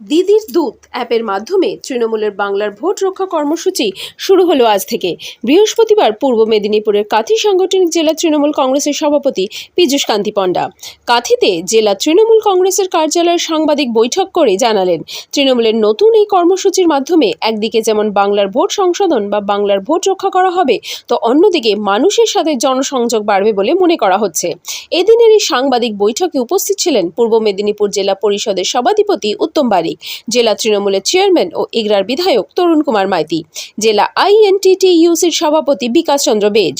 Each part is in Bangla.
দিদির দূত অ্যাপের মাধ্যমে তৃণমূলের বাংলার ভোট রক্ষা কর্মসূচি শুরু হলো আজ থেকে। বৃহস্পতিবার পূর্ব মেদিনীপুরের কাথি সাংগঠনিক জেলা তৃণমূল কংগ্রেসের সভাপতি পীযূষ কান্তি পণ্ডা কাথিতে জেলা তৃণমূল কংগ্রেসের কার্যালয়ের সাংবাদিক বৈঠক করে জানালেন, তৃণমূলের নতুন এই কর্মসূচির মাধ্যমে একদিকে যেমন বাংলার ভোট সংশোধন বা বাংলার ভোট রক্ষা করা হবে, তো অন্যদিকে মানুষের সাথে জনসংযোগ বাড়বে বলে মনে করা হচ্ছে। এদিনের এই সাংবাদিক বৈঠকে উপস্থিত ছিলেন পূর্ব মেদিনীপুর জেলা পরিষদের সভাধিপতি উত্তম বারিক জেলা তৃণমূলের চেয়ারম্যান ও ইগরার বিধায়ক তরুণ কুমার মাইতি। জেলা আইএনটিটিইউসির সভাপতি বিকাশ চন্দ্র বেজ।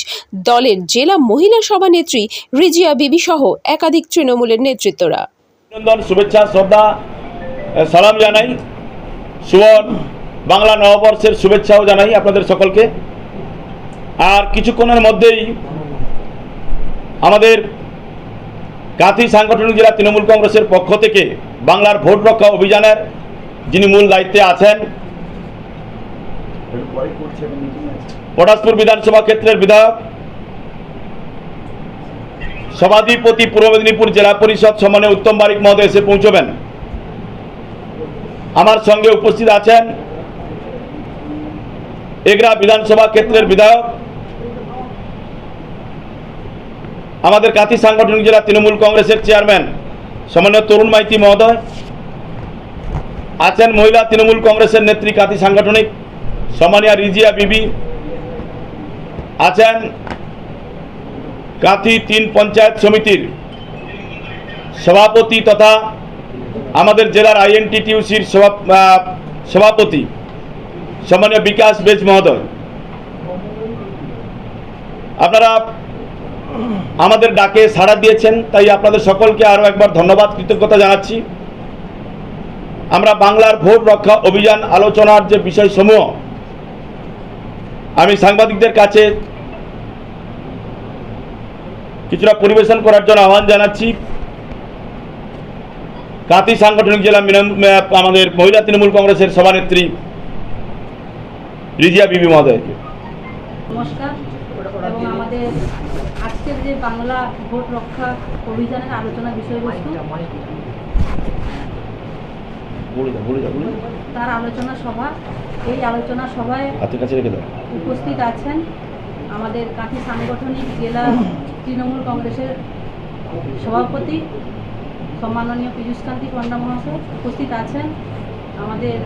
দলের জেলা মহিলা সভানেত্রী রিজিয়া বিবি সহ একাধিক তৃণমূলের নেতৃত্বরা। শুভেচ্ছা, শ্রদ্ধা সালাম জানাই। সুবন বাংলা নববর্ষের শুভেচ্ছাও জানাই আপনাদের সকলকে। আর কিছুক্ষণের মধ্যেই আমাদের কাঁথি সাংগঠনিক জেলা তৃণমূল কংগ্রেসের পক্ষ থেকে বাংলার ভোট রক্ষা অভিযানের যিনি মূল দায়িত্বে আছেন, পটাশপুর বিধানসভা ক্ষেত্রের বিধায়ক, সভাধিপতি পূর্ব মেদিনীপুর জেলা পরিষদ সম্মানে উত্তম বারিক মহোদয় এসে পৌঁছবেন। আমার সঙ্গে উপস্থিত আছেন এগরা বিধানসভা ক্ষেত্রের বিধায়ক আমাদের কাঁথি সাংগঠনিক জেলা তৃণমূল কংগ্রেসের চেয়ারম্যান সম্মানীয় তরুণ মাইতি মহোদয়, আছেন মহিলা তৃণমূল কংগ্রেসের নেত্রী কাঁথি সাংগঠনিক সম্মানীয় রিজিয়া বিবি, আছেন কাঁথি তিন পঞ্চায়েত সমিতির সভাপতি তথা আমাদের জেলার আইএনটিটিউসির সভাপতি সম্মানীয় বিকাশ বেজ মহোদয়। আপনারা আমাদের ডাকে সাড়া দিয়েছেন, তাই আপনাদের সকলকে আরও একবার ধন্যবাদ, কৃতজ্ঞতা জানাচ্ছি। আমরা বাংলার ভোট রক্ষা অভিযান আলোচনার যে বিষয়সমূহ, আমি সাংবাদিকদের কাছে কিছুটা পরিবেশন করার জন্য আহ্বান জানাচ্ছি। কাতি সাংগঠনিক জেলা আমাদের মহিলা তৃণমূল কংগ্রেসের সভানেত্রী রিজিয়া বিবি মহোদয়কে। নমস্কার। আমাদের যে বাংলা ভোট রক্ষা অভিযানের আলোচনা বিষয়বস্তু তার আলোচনা সভা এই আলোচনা সভায় উপস্থিত আছেন আমাদের কাঁথি সাংগঠনিক জেলা তৃণমূল কংগ্রেসের সভাপতি সম্মাননীয় পীযূষ কান্তি পণ্ডা মহাশয় উপস্থিত আছেন। আমাদের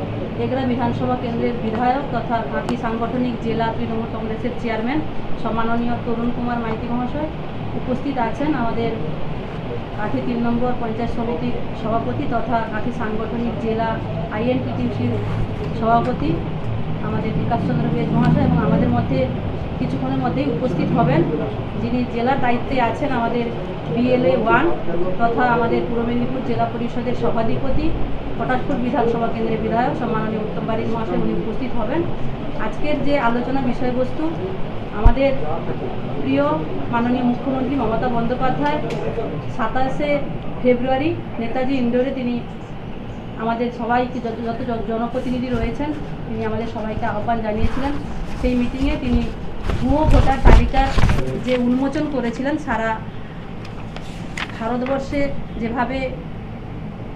এগরা বিধানসভা কেন্দ্রের বিধায়ক তথা কাঁথি সাংগঠনিক জেলা তৃণমূল কংগ্রেসের চেয়ারম্যান সম্মাননীয় তরুণ কুমার মাইতি মহাশয় উপস্থিত আছেন। আমাদের কাঁথি তিন নম্বর পঞ্চায়েত সমিতির সভাপতি তথা কাঁথি সাংগঠনিক জেলা আইএনটিটিউসির সভাপতি আমাদের বিকাশ চন্দ্র বেদ মহাশয় এবং আমাদের মধ্যে কিছুক্ষণের মধ্যেই উপস্থিত হবেন। যিনি জেলার দায়িত্বে আছেন আমাদের বিএলএ ওয়ান তথা আমাদের পূর্ব মেদিনীপুর জেলা পরিষদের সভাধিপতি পটাশপুর বিধানসভা কেন্দ্রের বিধায়ক সম্মাননীয় উত্তম বাড়ির মহাশয় উনি উপস্থিত হবেন। আজকের যে আলোচনা বিষয়বস্তু, আমাদের প্রিয় মাননীয় মুখ্যমন্ত্রী মমতা বন্দ্যোপাধ্যায়, সাতাশে ফেব্রুয়ারি নেতাজি ইন্ডোরে তিনি আমাদের সবাইকে যত যত জনপ্রতিনিধি রয়েছেন, তিনি আমাদের সবাইকে আহ্বান জানিয়েছিলেন। সেই মিটিংয়ে তিনি ভুয়ো ভোটার তালিকার যে উন্মোচন করেছিলেন সারা ভারতবর্ষে যেভাবে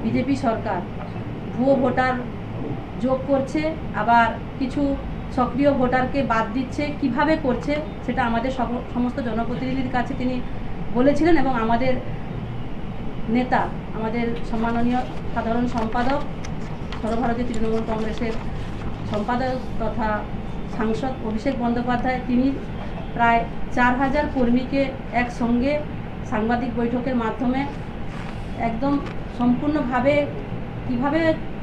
বিজেপি সরকার ভুয়ো ভোটার যোগ করছে, আবার কিছু সক্রিয় ভোটারকে বাদ দিচ্ছে, কীভাবে করছে সেটা আমাদের সমস্ত জনপ্রতিনিধির কাছে তিনি বলেছিলেন এবং আমাদের নেতা, আমাদের সম্মাননীয় সাধারণ সম্পাদক, সর্বভারতীয় তৃণমূল কংগ্রেসের সম্পাদক তথা সাংসদ অভিষেক বন্দ্যোপাধ্যায়, তিনি প্রায় চার হাজার কর্মীকে একসঙ্গে সাংবাদিক বৈঠকের মাধ্যমে একদম সম্পূর্ণভাবে কীভাবে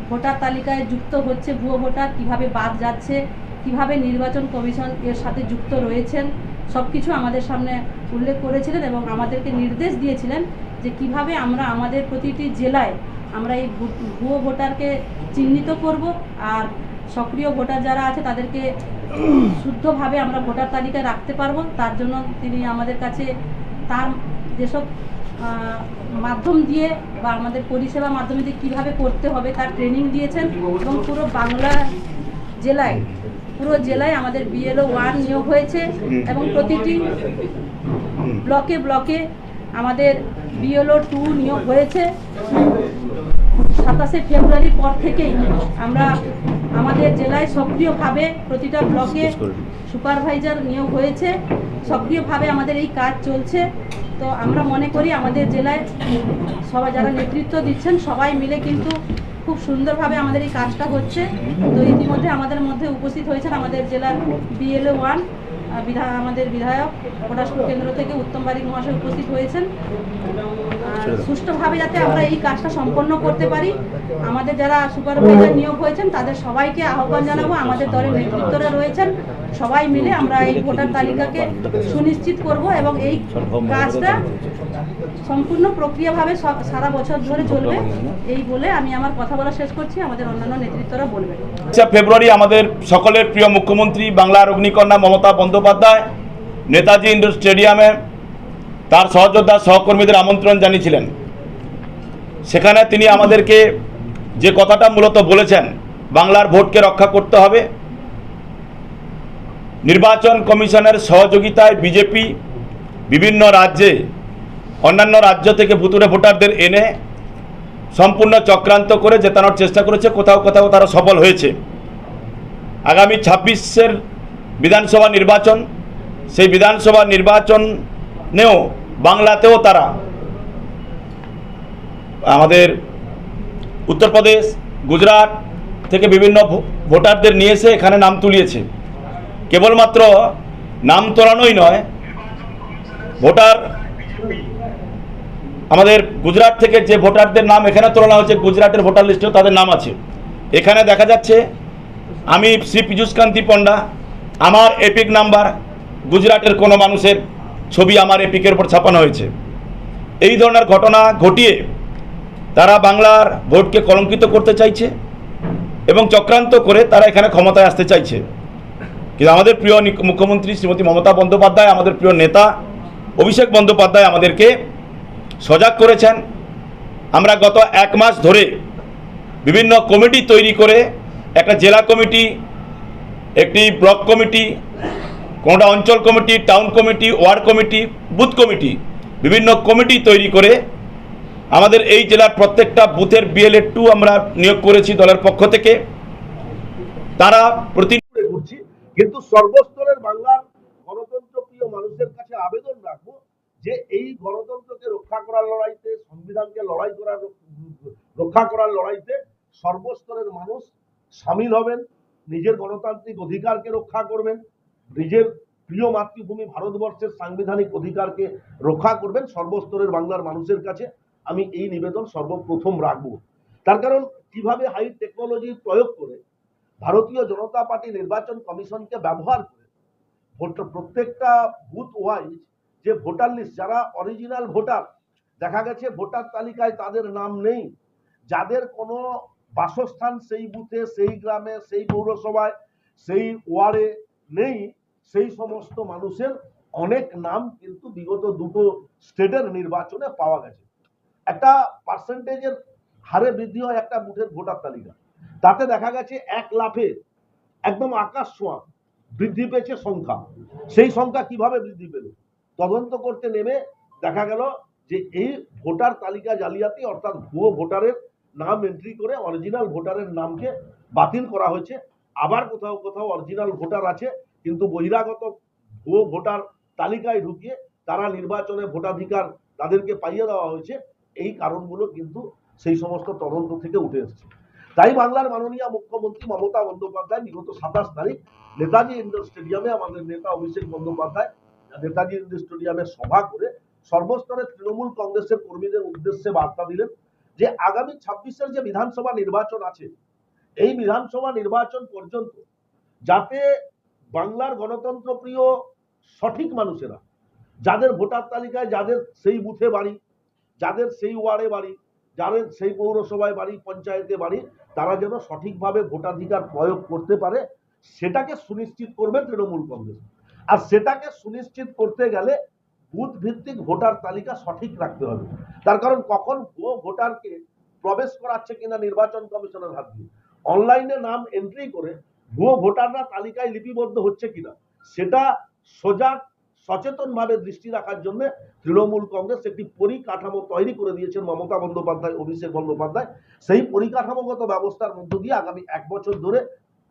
ভোটার তালিকায় যুক্ত হচ্ছে, ভুয়ো ভোটার কীভাবে বাদ যাচ্ছে, কীভাবে নির্বাচন কমিশন এর সাথে যুক্ত রয়েছেন সব কিছু আমাদের সামনে উল্লেখ করেছিলেন এবং আমাদেরকে নির্দেশ দিয়েছিলেন যে কীভাবে আমরা আমাদের প্রতিটি জেলায় আমরা এই ভুয়ো ভোটারকে চিহ্নিত করব আর সক্রিয় ভোটার যারা আছে, তাদেরকে শুদ্ধভাবে আমরা ভোটার তালিকায় রাখতে পারব। তার জন্য তিনি আমাদের কাছে তার যেসব মাধ্যম দিয়ে বা আমাদের পরিষেবা মাধ্যমে দিয়ে কীভাবে করতে হবে তার ট্রেনিং দিয়েছেন এবং পুরো বাংলা জেলায়, পুরো জেলায় আমাদের বিএলও ওয়ান নিয়োগ হয়েছে এবং প্রতিটি ব্লকে ব্লকে আমাদের বিএলও টু নিয়োগ হয়েছে। সাতাশে ফেব্রুয়ারির পর থেকেই আমরা আমাদের জেলায় সক্রিয়ভাবে প্রতিটা ব্লকে সুপারভাইজার নিয়োগ হয়েছে। সক্রিয়ভাবে আমাদের এই কাজ চলছে। তো আমরা মনে করি আমাদের জেলায় সবাই যারা নেতৃত্ব দিচ্ছেন সবাই মিলে কিন্তু খুব সুন্দরভাবে আমাদের এই কাজটা হচ্ছে। তো ইতিমধ্যে আমাদের মধ্যে উপস্থিত হয়েছেন আমাদের জেলার বিএলএ ওয়ান বিধা আমাদের বিধায়ক পটাশপুর কেন্দ্র থেকে উত্তম বারিক মহাশয় উপস্থিত হয়েছেন। সুষ্ঠুভাবে যাতে আমরা এই কাজটা সম্পন্ন করতে পারি। আমাদের যারা সুপারভাইজার নিয়োগ হয়েছেন তাদের সবাইকে আহ্বান জানাব। আমাদের দলের নেতৃত্বরা রয়েছেন। সবাই মিলে আমরা এই ভোটার তালিকাকে সুনিশ্চিত করব এবং এই কাজটা সম্পূর্ণ প্রক্রিয়াভাবে সব- সারা বছর ধরে চলবে। এই বলে আমি আমার কথা বলা শেষ করছি। আমাদের অন্যান্য নেতৃত্বরা বলবেন। আচ্ছা ফেব্রুয়ারি আমাদের সকলের প্রিয় মুখ্যমন্ত্রী বাংলার অগ্নিকন্যা মমতা বন্দ্যোপাধ্যায় নেতাজি ইন্ডোর স্টেডিয়ামে তার সহযোদ্ধা সহকর্মীদের আমন্ত্রণ জানিয়েছিলেন। সেখানে তিনি আমাদেরকে যে কথাটা মূলত বলেছেন, বাংলার ভোটকে রক্ষা করতে হবে। নির্বাচন কমিশনের সহযোগিতায় বিজেপি বিভিন্ন রাজ্যে, অন্যান্য রাজ্য থেকে ভুতুরে ভোটারদের এনে সম্পূর্ণ চক্রান্ত করে জেতানোর চেষ্টা করেছে। কোথাও কোথাও তারা সফল হয়েছে। আগামী ছাব্বিশের বিধানসভা নির্বাচন, সেই বিধানসভা নির্বাচনেও বাংলাতেও তারা আমাদের উত্তরপ্রদেশ, গুজরাট থেকে বিভিন্ন ভোটারদের নিয়ে এসে এখানে নাম তুলিয়েছে। কেবলমাত্র নাম তোলানোই নয়, ভোটার আমাদের গুজরাট থেকে যে ভোটারদের নাম এখানে তোলা হয়েছে, গুজরাটের ভোটার লিস্টেও তাদের নাম আছে। এখানে দেখা যাচ্ছে, আমি শ্রী পীযুষ কান্তি পণ্ডা, আমার এপিক নাম্বার গুজরাটের কোনো মানুষের ছবি আমার এপিকের উপর ছাপানো হয়েছে। এই ধরনের ঘটনা ঘটিয়ে তারা বাংলার ভোটকে কলঙ্কিত করতে চাইছে এবং চক্রান্ত করে তারা এখানে ক্ষমতায় আসতে চাইছে। কিন্তু আমাদের প্রিয় মুখ্যমন্ত্রী শ্রীমতী মমতা বন্দ্যোপাধ্যায়, আমাদের প্রিয় নেতা অভিষেক বন্দ্যোপাধ্যায় আমাদেরকে সজাগ করেছেন। আমরা গত এক মাস ধরে বিভিন্ন কমিটি তৈরি করে একটা জেলা কমিটি, একটি ব্লক কমিটি কোনোটা অঞ্চল committee, town committee, ward committee, booth committee বিভিন্ন কমিটি তৈরি করে আমাদের এই জেলার প্রত্যেকটা বুথের বিএলএ টু আমরা নিয়োগ করেছি দলের পক্ষ থেকে। তারা প্রতি ঘুরছি, কিন্তু সর্বস্তরের বাংলার গণতন্ত্র প্রিয় মানুষের কাছে আবেদন রাখব যে এই গণতন্ত্রকে রক্ষা করার লড়াইতে, সংবিধানকে লড়াই করার, রক্ষা করার লড়াইতে সর্বস্তরের মানুষ সামিল হবেন, নিজের গণতান্ত্রিক অধিকারকে রক্ষা করবেন। নিজের প্রিয় মাতৃভূমি ভারতবর্ষের সাংবিধানিক অধিকারকে রক্ষা করবেন সর্বস্তরের বাংলার মানুষের কাছে। আমি এই নিবেদন সর্বপ্রথম রাখব। তার কারণ, কীভাবে হাই টেকনোলজি প্রয়োগ করে ভারতীয় জনতা পার্টি নির্বাচন কমিশনকে ব্যবহার করে ভোট, প্রত্যেকটা বুথ ওয়াইজ যে ভোটার লিস্ট যারা অরিজিনাল ভোটার দেখা গেছে ভোটার তালিকায় তাদের নাম নেই। যাদের কোনো বাসস্থান সেই বুথে সেই গ্রামে, সেই পৌরসভায়, সেই ওয়ার্ডে নেই। সেই সমস্ত মানুষের অনেক নাম কিন্তু বিগত দুটো স্টেটের নির্বাচনে পাওয়া গেছে। একটা পার্সেন্টেজের হারে বৃদ্ধি হয় একটা বুথের ভোটার তালিকা। তাতে দেখা গেছে এক লাফে একদম আকাশ ছোঁয়া বৃদ্ধি পেয়েছে সংখ্যা। সেই সংখ্যা কীভাবে বৃদ্ধি পেল? তদন্ত করতে নেমে দেখা গেল যে এই ভোটার তালিকা জালিয়াতি অর্থাৎ ভুয়ো ভোটারের নাম এন্ট্রি করে অরিজিনাল ভোটারের নামকে বাতিল করা হয়েছে। আবার কোথাও কোথাও অরিজিনাল ভোটার আছে। কিন্তু বহিরাগত ভুয়ো ভোটার তালিকায় ঢুকিয়ে তারা নির্বাচনে ভোটাধিকার তাদেরকে পাইয়ে দেওয়া হয়েছে, এই কারণগুলো কিন্তু সেই সমস্ত তদন্ত থেকে উঠে এসেছে। তাই বাংলার মাননীয় মুখ্যমন্ত্রী মমতা বন্দ্যোপাধ্যায় বিগত সাতাশ তারিখ নেতাজি ইন্ডোর স্টেডিয়ামে আমাদের নেতা অভিষেক বন্দ্যোপাধ্যায় নেতাজি ইন্ডোর স্টেডিয়ামে সভা করে সর্বস্তরের তৃণমূল কংগ্রেসের কর্মীদের উদ্দেশ্যে বার্তা দিলেন যে আগামী ছাব্বিশের যে বিধানসভা নির্বাচন আছে, এই বিধানসভা নির্বাচন পর্যন্ত যাতে বাংলার গণতন্ত্র প্রিয় সঠিক মানুষেরা। যাদের ভোটার তালিকায় যাদের সেই বুথে বাড়ি, যাদের সেই ওয়ার্ডে বাড়ি, যাদের সেই পৌরসভায় বাড়ি, পঞ্চায়েতে বাড়ি, তারা যেন সঠিকভাবে ভোটাধিকার প্রয়োগ করতে পারে, সেটাকে সুনিশ্চিত করবে তৃণমূল কংগ্রেস। আর সেটাকে সুনিশ্চিত করতে গেলে বুথ ভিত্তিক ভোটার তালিকা সঠিক রাখতে হবে। তার কারণ কখন ভুয়ো ভোটারকে প্রবেশ করাচ্ছে কিনা নির্বাচন কমিশনের হাত দিয়ে। অনলাইনে নাম এন্ট্রি করে ভুয়ো ভোটাররা তালিকায় লিপিবদ্ধ হচ্ছে কিনা সেটা সোজা সচেতনভাবে দৃষ্টি রাখার জন্য তৃণমূল কংগ্রেস একটি পরিকাঠামো তৈরি করে দিয়েছেন মমতা বন্দ্যোপাধ্যায় অভিষেক বন্দ্যোপাধ্যায়। সেই পরিকাঠামোগত ব্যবস্থার মধ্য দিয়ে আগামী এক বছর ধরে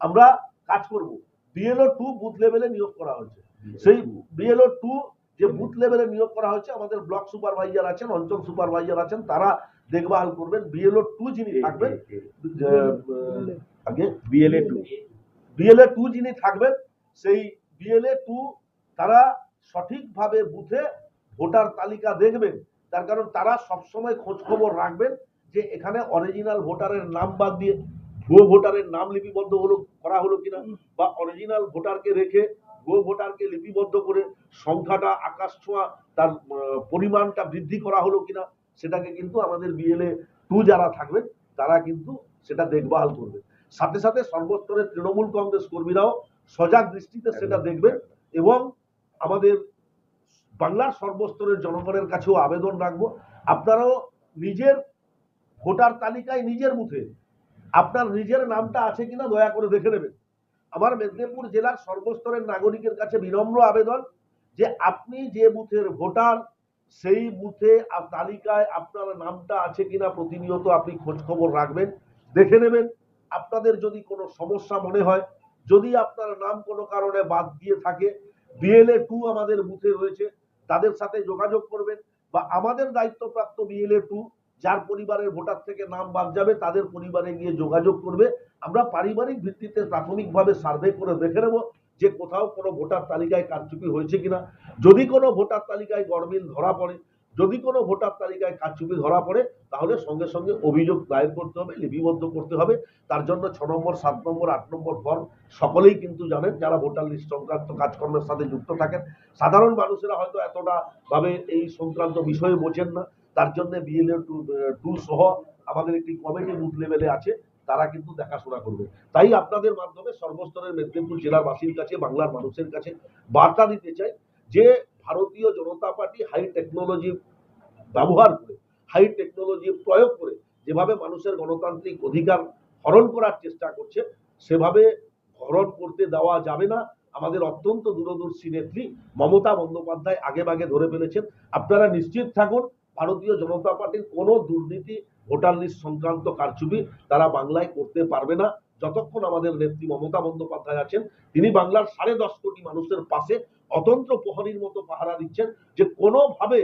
আমরা কাজ করব। বিএলও টু বুথ লেভেলে নিয়োগ করা হয়েছে। সেই বিএলও টু যে বুথ লেভেলে নিয়োগ করা হয়েছে আমাদের ব্লক সুপারভাইজার আছেন অঞ্চল সুপারভাইজার আছেন তারা দেখভাল করবেন। বিএলও টু যিনি থাকবেন আগে বিএলএ টু বিএলএ টু যিনি থাকবেন, সেই বিএলএ টু তারা সঠিকভাবে বুথে ভোটার তালিকা দেখবেন। তার কারণ তারা সবসময় খোঁজ খবর রাখবেন যে এখানে অরিজিনাল ভোটারের নাম বাদ দিয়ে ভুয়ো ভোটারের নাম লিপিবদ্ধ হলো, করা হলো কিনা, বা অরিজিনাল ভোটারকে রেখে ভুয়ো ভোটারকে লিপিবদ্ধ করে সংখ্যাটা, আকাশ ছোঁয়া, তার পরিমাণটা বৃদ্ধি করা হলো কিনা, সেটাকে কিন্তু আমাদের বিএলএ টু যারা থাকবেন, তারা কিন্তু সেটা দেখভাল করবে সাথে সাথে সর্বস্তরের তৃণমূল কংগ্রেস কর্মীরাও সজাগ দৃষ্টিতে সেটা দেখবেন এবং আমাদের বাংলার সর্বস্তরের জনগণের কাছেও আবেদন রাখব। আপনারাও নিজের ভোটার তালিকায় নিজের মুখে আপনার নিজের নামটা আছে কিনা দয়া করে দেখে নেবেন। আমার মেদিনীপুর জেলার সর্বস্তরের নাগরিকের কাছে বিনম্র আবেদন যে আপনি যে বুথের ভোটার, সেই বুথে তালিকায় আপনার নামটা আছে কিনা প্রতিনিয়ত আপনি খোঁজ খবর রাখবেন, দেখে নেবেন। আপনাদের যদি কোনো সমস্যা মনে হয়, যদি আপনার নাম কোনো কারণে বাদ দিয়ে থাকে বিএলএ টু আমাদের বুথে রয়েছে, তাদের সাথে যোগাযোগ করবেন বা আমাদের দায়িত্বপ্রাপ্ত বিএলএ টু যার পরিবারের ভোটার থেকে নাম বাদ যাবে, তাদের পরিবারে গিয়ে যোগাযোগ করবে। আমরা পারিবারিক ভিত্তিতে প্রাথমিকভাবে সার্ভে করে দেখে নেব যে কোথাও কোনো ভোটার তালিকায় কারচুপি হয়েছে কিনা। যদি কোনো ভোটার তালিকায় গরমিল ধরা পড়ে যদি কোনো ভোটার তালিকায় কারচুপি ধরা পড়ে, তাহলে সঙ্গে সঙ্গে অভিযোগ দায়ের করতে হবে, লিপিবদ্ধ করতে হবে। তার জন্য ছ নম্বর, সাত নম্বর, আট নম্বর ফর্ম সকলেই কিন্তু জানেন, যারা ভোটার লিস্ট সংক্রান্ত কাজকর্মের সাথে যুক্ত থাকেন। সাধারণ মানুষেরা হয়তো এতটা ভাবে এই সংক্রান্ত বিষয়ে বোঝেন না। তার জন্য বিএলএ টু টু সহ আমাদের একটি কমিটি বুথ লেভেলে আছে, তারা কিন্তু দেখাশোনা করবে। তাই আপনাদের মাধ্যমে সর্বস্তরের মেদিনীপুর জেলার বাসীর কাছে, বাংলার মানুষের কাছে বার্তা দিতে চাই যে ভারতীয় জনতা পার্টি হাই টেকনোলজি ব্যবহার করে হাই টেকনোলজি প্রয়োগ করে যেভাবে মানুষের গণতান্ত্রিক অধিকার হরণ করার চেষ্টা করছে, সেভাবে হরণ করতে দেওয়া যাবে না। আমাদের অত্যন্ত দূরদর্শী নেত্রী মমতা বন্দ্যোপাধ্যায় আগে বাগে ধরে ফেলেছেন। আপনারা নিশ্চিত থাকুন, ভারতীয় জনতা পার্টির কোনো দুর্নীতি, ভোটার লিস্ট সংক্রান্ত কারচুপি তারা বাংলায় করতে পারবে না। যতক্ষণ আমাদের নেত্রী মমতা বন্দ্যোপাধ্যায় আছেন, তিনি বাংলার সাড়ে দশ কোটি মানুষের পাশে অতন্ত্র প্রহরীর মতো পাহারা দিচ্ছেন যে কোনোভাবে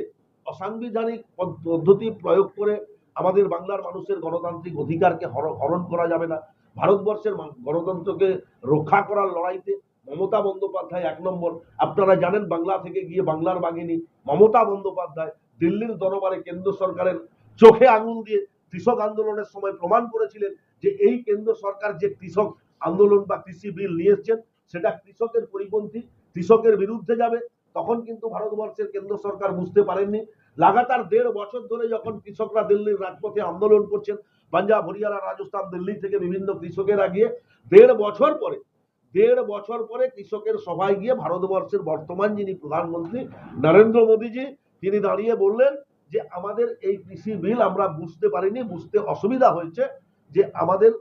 অসাংবিধানিক পদ- পদ্ধতি প্রয়োগ করে আমাদের বাংলার মানুষের গণতান্ত্রিক অধিকারকে হর- হরণ করা যাবে না। ভারতবর্ষের গণতন্ত্রকে রক্ষা করার লড়াইতে মমতা বন্দ্যোপাধ্যায় এক নম্বর। আপনারা জানেন বাংলা থেকে গিয়ে বাংলার বাগিনী মমতা বন্দ্যোপাধ্যায় দিল্লির দরবারে কেন্দ্র সরকারের চোখে আঙুল দিয়ে কৃষক আন্দোলনের সময় প্রমাণ করেছিলেন যে এই কেন্দ্র সরকার যে কৃষক আন্দোলন বা কৃষি বিল নিয়ে এসছেন, সেটা কৃষকের পরিপন্থী, কৃষকের বিরুদ্ধে যাবে। তখন কিন্তু ভারতবর্ষের কেন্দ্র সরকার বুঝতে পারেননি। লাগাতার দেড় বছর ধরে যখন কৃষকরা দিল্লির রাজপথে আন্দোলন করছেন, পাঞ্জাব, হরিয়ানা, রাজস্থান, দিল্লি থেকে বিভিন্ন কৃষকেরা গিয়ে দেড় বছর পরে, দেড় বছর পরে কৃষকের সভায় গিয়ে ভারতবর্ষের বর্তমান যিনি প্রধানমন্ত্রী নরেন্দ্র মোদীজি, তিনি দাঁড়িয়ে বললেন যে আমাদের এই কৃষি বিল আমরা বুঝতে পারিনি, বুঝতে অসুবিধা হয়েছে যে আমাদের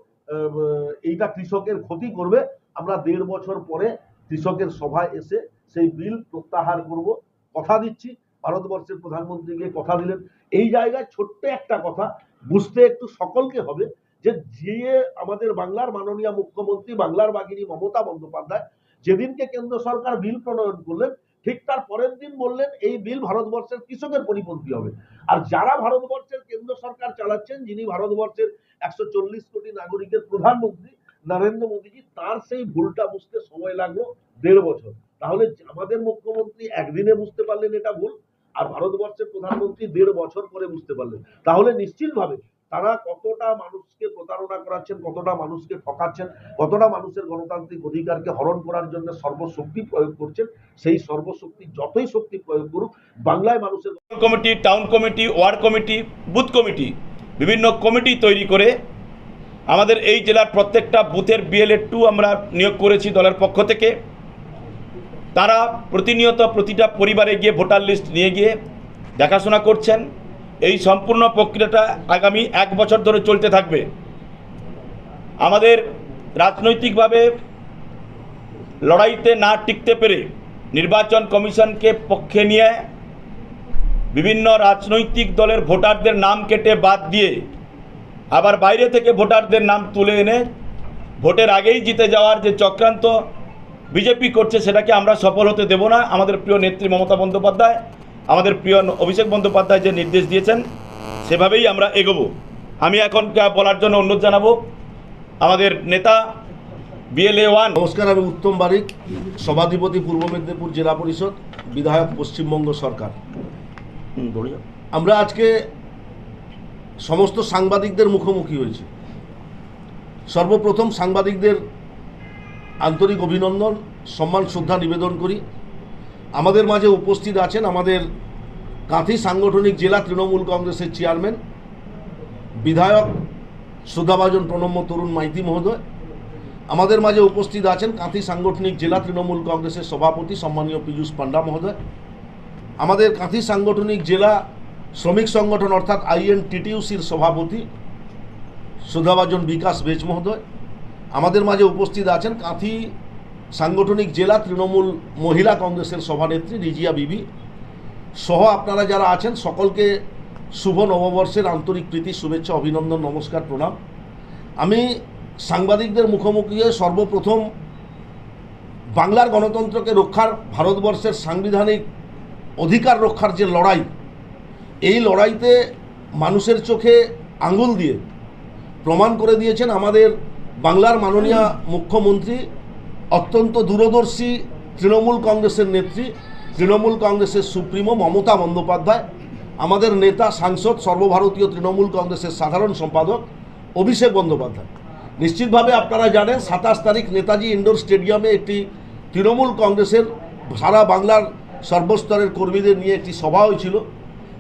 এইটা কৃষকের ক্ষতি করবে। আমরা দেড় বছর পরে কৃষকের সভায় এসে সেই বিল প্রত্যাহার করব। কথা দিচ্ছি, ভারতবর্ষের প্রধানমন্ত্রীকে কথা দিলেন। এই জায়গায় ছোট্ট একটা কথা, বুঝতে একটু সকলকে হবে যে যে আমাদের বাংলার মাননীয় মুখ্যমন্ত্রী, বাংলার বাগিনী মমতা বন্দ্যোপাধ্যায়, যেদিনকে কেন্দ্র সরকার বিল প্রণয়ন করলেন ঠিক তার পরের দিন বললেন, এই বিল ভারতবর্ষের কৃষকের পরিপন্থী হবে। আর যারা ভারতবর্ষের কেন্দ্র সরকার চালাচ্ছেন, যিনি ভারতবর্ষের একশো চল্লিশ কোটি নাগরিকের প্রধানমন্ত্রী, নরেন্দ্র মোদীজি, তার সেই ভুলটা বুঝতে সময় লাগল দেড় বছর। তাহলে আমাদের মুখ্যমন্ত্রী একদিনে বুঝতে পারলেন এটা ভুল, আর ভারতবর্ষের প্রধানমন্ত্রী দেড় বছর পরে বুঝতে পারলেন। তাহলে নিশ্চিতভাবে তারা কতটা মানুষকে প্রতারণা করাচ্ছেন, কতটা মানুষকে ঠকাচ্ছেন, কতটা মানুষের গণতান্ত্রিক অধিকারকে হরণ করার জন্য সর্বশক্তি প্রয়োগ করছেন, সেই সর্বশক্তি যতই শক্তি প্রয়োগ করুক, বাংলায় মানুষের committee town committee ward committee booth committee বিভিন্ন কমিটি তৈরি করে আমাদের এই জেলার প্রত্যেকটা বুথের বিএলএ টু আমরা নিয়োগ করেছি দলের পক্ষ থেকে। তারা প্রতিনিয়ত প্রতিটা পরিবারে গিয়ে ভোটার লিস্ট নিয়ে গিয়ে দেখাশোনা করছেন। এই সম্পূর্ণ প্রক্রিয়াটা আগামী এক বছর ধরে চলতে থাকবে। আমাদের রাজনৈতিকভাবে লড়াইতে না টিকতে পেরে নির্বাচন কমিশনকে পক্ষে নিয়ে বিভিন্ন রাজনৈতিক দলের ভোটারদের নাম কেটে বাদ দিয়ে আবার বাইরে থেকে ভোটারদের নাম তুলে এনে ভোটের আগেই জিতে যাওয়ার যে চক্রান্ত বিজেপি করছে, সেটাকে আমরা সফল হতে দেব না। আমাদের প্রিয় নেত্রী মমতা বন্দ্যোপাধ্যায় আমাদের প্রিয় অভিষেক বন্দ্যোপাধ্যায় যে নির্দেশ দিয়েছেন সেভাবেই আমরা এগোবো। আমি এখন বলার জন্য অনুরোধ জানাব আমাদের নেতা বিএলএ ওয়ান নমস্কার আমি উত্তম বারিক সভাধিপতি পূর্ব মেদিনীপুর জেলা পরিষদ বিধায়ক পশ্চিমবঙ্গ সরকার। আমরা আজকে সমস্ত সাংবাদিকদের মুখোমুখি হয়েছি। সর্বপ্রথম সাংবাদিকদের আন্তরিক অভিনন্দন সম্মান শ্রদ্ধা নিবেদন করি। আমাদের মাঝে উপস্থিত আছেন আমাদের কাঁথি সাংগঠনিক জেলা তৃণমূল কংগ্রেসের চেয়ারম্যান, বিধায়ক সুধাভাজন প্রণম্য তরুণ মাইতি মহোদয়। আমাদের মাঝে উপস্থিত আছেন কাঁথি সাংগঠনিক জেলা তৃণমূল কংগ্রেসের সভাপতি সম্মানীয় পীযুষ পান্ডা মহোদয়। আমাদের কাঁথি সাংগঠনিক জেলা শ্রমিক সংগঠন অর্থাৎ আইএনটিটিউসির সভাপতি সুধাভাজন বিকাশ বেজ মহোদয়। আমাদের মাঝে উপস্থিত আছেন কাঁথি সাংগঠনিক জেলা তৃণমূল মহিলা কংগ্রেসের সভানেত্রী রিজিয়া বিবি সহ আপনারা যারা আছেন, সকলকে শুভ নববর্ষের আন্তরিক প্রীতি, শুভেচ্ছা, অভিনন্দন, নমস্কার, প্রণাম। আমি সাংবাদিকদের মুখোমুখি হয়ে সর্বপ্রথম বাংলার গণতন্ত্রকে রক্ষার, ভারতবর্ষের সাংবিধানিক অধিকার রক্ষার যে লড়াই, এই লড়াইতে মানুষের চোখে আঙুল দিয়ে প্রমাণ করে দিয়েছেন আমাদের বাংলার মাননীয় মুখ্যমন্ত্রী অত্যন্ত দূরদর্শী তৃণমূল কংগ্রেসের নেত্রী, তৃণমূল কংগ্রেসের সুপ্রিমো মমতা বন্দ্যোপাধ্যায়, আমাদের নেতা, সাংসদ, সর্বভারতীয় তৃণমূল কংগ্রেসের সাধারণ সম্পাদক অভিষেক বন্দ্যোপাধ্যায়। নিশ্চিতভাবে আপনারা জানেন, সাতাশ তারিখ নেতাজি ইন্ডোর স্টেডিয়ামে একটি তৃণমূল কংগ্রেসের সারা বাংলার সর্বস্তরের কর্মীদের নিয়ে একটি সভা হয়েছিল।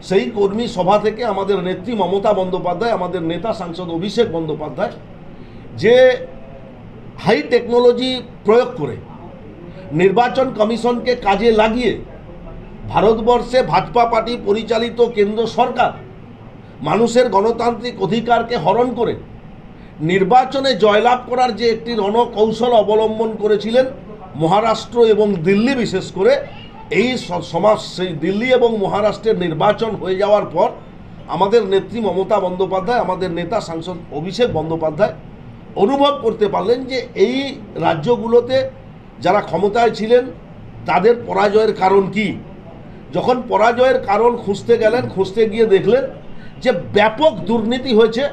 সেই কর্মী সভা থেকে আমাদের নেত্রী মমতা বন্দ্যোপাধ্যায়, আমাদের নেতা, সাংসদ অভিষেক বন্দ্যোপাধ্যায়, যে হাই টেকনোলজি প্রয়োগ করে নির্বাচন কমিশনকে কাজে লাগিয়ে ভারতবর্ষে ভাজপা পার্টি পরিচালিত কেন্দ্র সরকার মানুষের গণতান্ত্রিক অধিকারকে হরণ করে নির্বাচনে জয়লাভ করার যে একটি রণকৌশল অবলম্বন করেছিলেন মহারাষ্ট্র এবং দিল্লি বিশেষ করে, এই সমাজ, সেই দিল্লি এবং মহারাষ্ট্রের নির্বাচন হয়ে যাওয়ার পর আমাদের নেত্রী মমতা বন্দ্যোপাধ্যায়, আমাদের নেতা সাংসদ অভিষেক বন্দ্যোপাধ্যায় অনুভব করতে পারলেন যে এই রাজ্যগুলোতে যারা ক্ষমতায় ছিলেন, তাদের পরাজয়ের কারণ কি? যখন পরাজয়ের কারণ খুঁজতে গেলেন, খুঁজতে গিয়ে দেখলেন যে ব্যাপক দুর্নীতি হয়েছে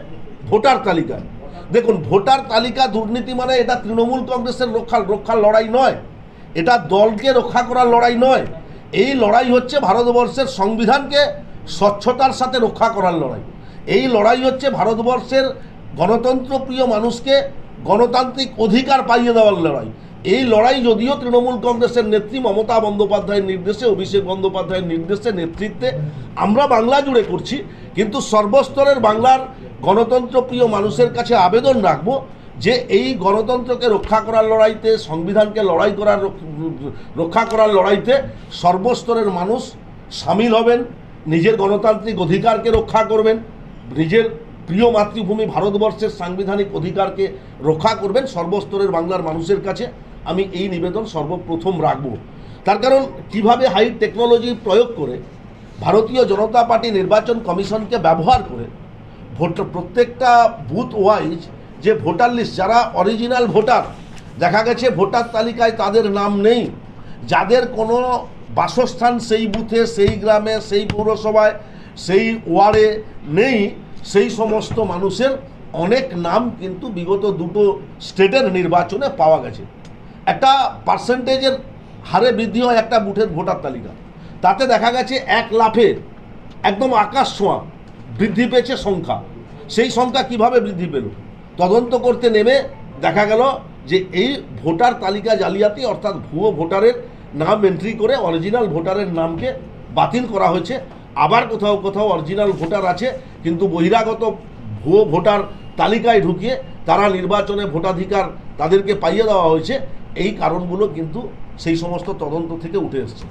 ভোটার তালিকায়। দেখুন, ভোটার তালিকা দুর্নীতি মানে এটা তৃণমূল কংগ্রেসের রক্ষা, রক্ষার লড়াই নয়। এটা দলকে রক্ষা করার লড়াই নয়। এই লড়াই হচ্ছে ভারতবর্ষের সংবিধানকে স্বচ্ছতার সাথে রক্ষা করার লড়াই। এই লড়াই হচ্ছে ভারতবর্ষের গণতন্ত্রপ্রিয় মানুষকে গণতান্ত্রিক অধিকার পাইয়ে দেওয়ার লড়াই। এই লড়াই যদিও তৃণমূল কংগ্রেসের নেত্রী মমতা বন্দ্যোপাধ্যায়ের নির্দেশে, অভিষেক বন্দ্যোপাধ্যায়ের নির্দেশে নেতৃত্বে আমরা বাংলা জুড়ে করছি, কিন্তু সর্বস্তরের বাংলার গণতন্ত্র প্রিয় মানুষের কাছে আবেদন রাখব যে এই গণতন্ত্রকে রক্ষা করার লড়াইতে, সংবিধানকে লড়াই করার, রক্ষা করার লড়াইতে সর্বস্তরের মানুষ সামিল হবেন, নিজের গণতান্ত্রিক অধিকারকে রক্ষা করবেন, নিজের প্রিয় মাতৃভূমি ভারতবর্ষের সাংবিধানিক অধিকারকে রক্ষা করবেন সর্বস্তরের বাংলার মানুষের কাছে। আমি এই নিবেদন সর্বপ্রথম রাখব। তার কারণ, কীভাবে হাই টেকনোলজি প্রয়োগ করে ভারতীয় জনতা পার্টি নির্বাচন কমিশনকে ব্যবহার করে ভোট, প্রত্যেকটা বুথ ওয়াইজ যে ভোটার লিস্ট, যারা অরিজিনাল ভোটার, দেখা গেছে ভোটার তালিকায় তাদের নাম নেই। যাদের কোনো বাসস্থান সেই বুথে, সেই গ্রামে, সেই পৌরসভায়, সেই ওয়ার্ডে নেই। সেই সমস্ত মানুষের অনেক নাম কিন্তু বিগত দুটো স্টেটের নির্বাচনে পাওয়া গেছে। একটা পার্সেন্টেজের হারে বৃদ্ধি হয় একটা বুথের ভোটার তালিকা। তাতে দেখা গেছে এক লাফে একদম আকাশ ছোঁয়া বৃদ্ধি পেয়েছে সংখ্যা। সেই সংখ্যা কীভাবে বৃদ্ধি পেল? তদন্ত করতে নেমে দেখা গেল যে এই ভোটার তালিকা জালিয়াতি, অর্থাৎ ভুয়ো ভোটারের নাম এন্ট্রি করে অরিজিনাল ভোটারের নামকে বাতিল করা হয়েছে। আবার কোথাও কোথাও অরিজিনাল ভোটার আছে, কিন্তু বহিরাগত ভুয়ো ভোটার তালিকায় ঢুকিয়ে তারা নির্বাচনে ভোটাধিকার তাদেরকে পাইয়ে দেওয়া হয়েছে, এই কারণগুলো কিন্তু সেই সমস্ত তদন্ত থেকে উঠে এসছে।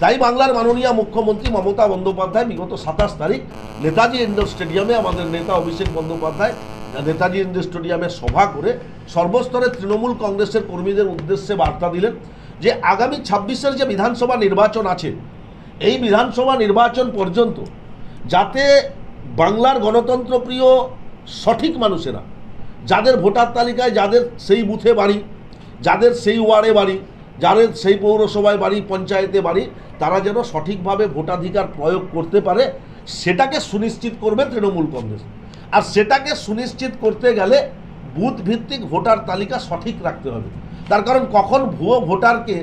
তাই বাংলার মাননীয় মুখ্যমন্ত্রী মমতা বন্দ্যোপাধ্যায় বিগত সাতাশ তারিখ নেতাজি ইন্ডোর স্টেডিয়ামে আমাদের নেতা অভিষেক বন্দ্যোপাধ্যায় নেতাজি ইন্ডোর স্টেডিয়ামে সভা করে সর্বস্তরে তৃণমূল কংগ্রেসের কর্মীদের উদ্দেশ্যে বার্তা দিলেন যে আগামী ছাব্বিশের যে বিধানসভা নির্বাচন আছে এই বিধানসভা নির্বাচন পর্যন্ত যাতে বাংলার গণতন্ত্রপ্রিয় সঠিক মানুষেরা, যাদের ভোটার তালিকায় যাদের সেই বুথে বাড়ি, যাদের সেই ওয়ার্ডে বাড়ি, যাদের সেই পৌরসভায় বাড়ি, পঞ্চায়েতে বাড়ি, তারা যেন সঠিকভাবে ভোটাধিকার প্রয়োগ করতে পারে, সেটাকে সুনিশ্চিত করবে তৃণমূল কংগ্রেস। আর সেটাকে সুনিশ্চিত করতে গেলে বুথ ভিত্তিক ভোটার তালিকা সঠিক রাখতে হবে। তার কারণ কখন ভুয়ো ভোটারকে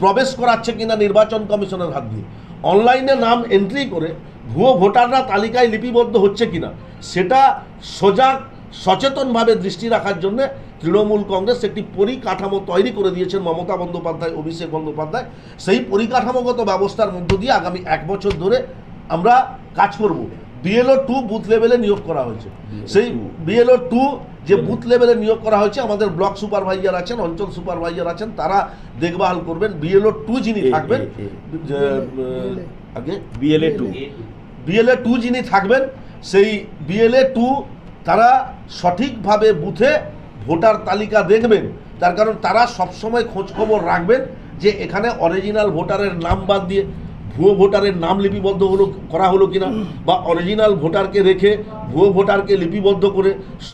প্রবেশ করাচ্ছে কিনা নির্বাচন কমিশনের হাত দিয়ে। অনলাইনে নাম এন্ট্রি করে ভুয়ো ভোটাররা তালিকায় লিপিবদ্ধ হচ্ছে কিনা, সেটা সজাগ সচেতনভাবে দৃষ্টি রাখার জন্য তৃণমূল কংগ্রেস একটি পরিকাঠামো তৈরি করে দিয়েছেন মমতা বন্দ্যোপাধ্যায়, অভিষেক বন্দ্যোপাধ্যায়। সেই পরিকাঠামোগত ব্যবস্থার মধ্য দিয়ে আগামী এক বছর ধরে আমরা কাজ করব। বিএলও টু বুথ লেভেলে নিয়োগ করা হয়েছে। সেই বিএলও টু যে বুথ লেভেলে নিয়োগ করা হয়েছে আমাদের ব্লক সুপারভাইজার আছেন অঞ্চল সুপারভাইজার আছেন তারা দেখভাল করবেন। বিএলও টু যিনি থাকবেন আগে বিএলএ টু বিএলএ টু যিনি থাকবেন সেই বিএলএ টু তারা সঠিকভাবে বুথে ভোটার তালিকা দেখবেন। তার কারণ তারা সবসময় খোঁজখবর রাখবেন যে এখানে অরিজিনাল ভোটারের নাম বাদ দিয়ে ভুয়ো ভোটারের নাম লিপিবদ্ধ হলো করা হলো কিনা বা অরিজিনাল ভোটারকে রেখে ভুয়ো ভোটারকে লিপিবদ্ধ করে